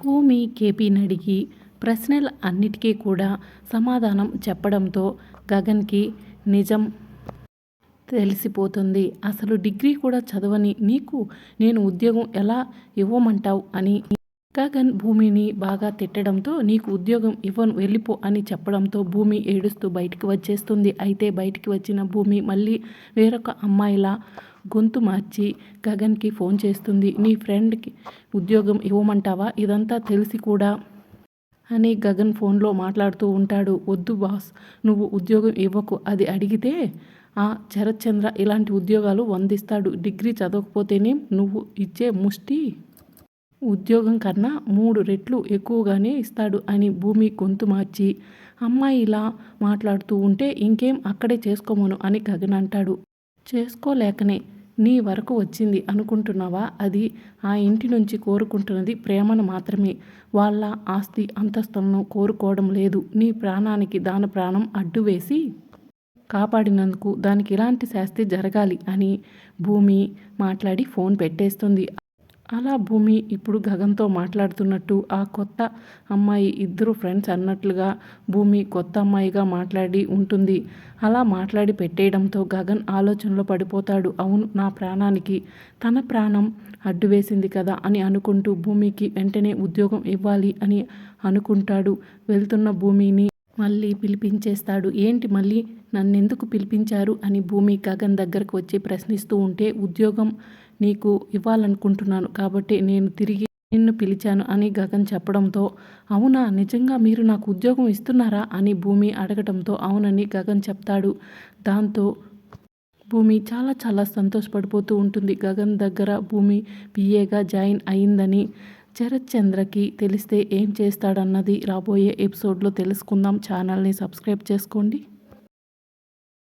భూమి కేపీని అడిగి ప్రశ్నలు అన్నిటికీ కూడా సమాధానం చెప్పడంతో గగన్కి నిజం తెలిసిపోతుంది. అసలు డిగ్రీ కూడా చదవని నీకు నేను ఉద్యోగం ఎలా ఇవ్వమంటావు అని గగన్ భూమిని బాగా తిట్టడంతో నీకు ఉద్యోగం ఇవ్వను వెళ్ళిపో అని చెప్పడంతో భూమి ఏడుస్తూ బయటికి వచ్చేస్తుంది. అయితే బయటికి వచ్చిన భూమి మళ్ళీ వేరొక అమ్మాయిలా గొంతు మార్చి గగన్కి ఫోన్ చేస్తుంది. నీ ఫ్రెండ్కి ఉద్యోగం ఇవ్వమంటావా? ఇదంతా తెలిసి కూడా అని గగన్ ఫోన్లో మాట్లాడుతూ ఉంటాడు. వద్దు బాస్ నువ్వు ఉద్యోగం ఇవ్వకు. అది అడిగితే ఆ శరత్చంద్ర ఇలాంటి ఉద్యోగాలు వందిస్తాడు. డిగ్రీ చదవకపోతేనే నువ్వు ఇచ్చే ముష్టి ఉద్యోగం కన్నా మూడు రెట్లు ఎక్కువగానే ఇస్తాడు అని భూమి గొంతు మార్చి అమ్మాయి ఇలా మాట్లాడుతూ ఉంటే ఇంకేం అక్కడే చేసుకోమను అని గగన్ అంటాడు. చేసుకోలేకనే నీ వరకు వచ్చింది అనుకుంటున్నావా? అది ఆ ఇంటి నుంచి కోరుకుంటున్నది ప్రేమను మాత్రమే. వాళ్ళ ఆస్తి అంతస్తులను కోరుకోవడం లేదు. నీ ప్రాణానికి దాని ప్రాణం అడ్డు వేసి కాపాడినందుకు దానికి ఇలాంటి శాస్తి జరగాలి అని భూమి మాట్లాడి ఫోన్ పెట్టేస్తుంది. అలా భూమి ఇప్పుడు గగన్తో మాట్లాడుతున్నట్టు ఆ కొత్త అమ్మాయి ఇద్దరు ఫ్రెండ్స్ అన్నట్లుగా భూమి కొత్త అమ్మాయిగా మాట్లాడి ఉంటుంది. అలా మాట్లాడి పెట్టేయడంతో గగన్ ఆలోచనలో పడిపోతాడు. అవును నా ప్రాణానికి. తన ప్రాణం అడ్డు వేసింది కదా అని అనుకుంటూ భూమికి వెంటనే ఉద్యోగం ఇవ్వాలి అని అనుకుంటాడు. వెళ్తున్న భూమిని మళ్ళీ పిలిపించేస్తాడు. ఏంటి మళ్ళీ? నన్నెందుకు పిలిపించారు? అని భూమి గగన్ దగ్గరకు వచ్చి ప్రశ్నిస్తూ ఉంటే ఉద్యోగం నీకు ఇవ్వాలనుకుంటున్నాను కాబట్టి నేను తిరిగి నిన్ను పిలిచాను అని గగన్ చెప్పడంతో అవునా? నిజంగా మీరు నాకు ఉద్యోగం ఇస్తున్నారా? అని భూమి అడగడంతో అవునని గగన్ చెప్తాడు. దాంతో భూమి చాలా చాలా సంతోషపడిపోతూ ఉంటుంది. గగన్ దగ్గర భూమి పిఏగా జాయిన్ అయిందని శరత్ చంద్రకి తెలిస్తే ఏం చేస్తాడన్నది రాబోయే ఎపిసోడ్లో తెలుసుకుందాం. ఛానల్ని సబ్స్క్రైబ్ చేసుకోండి.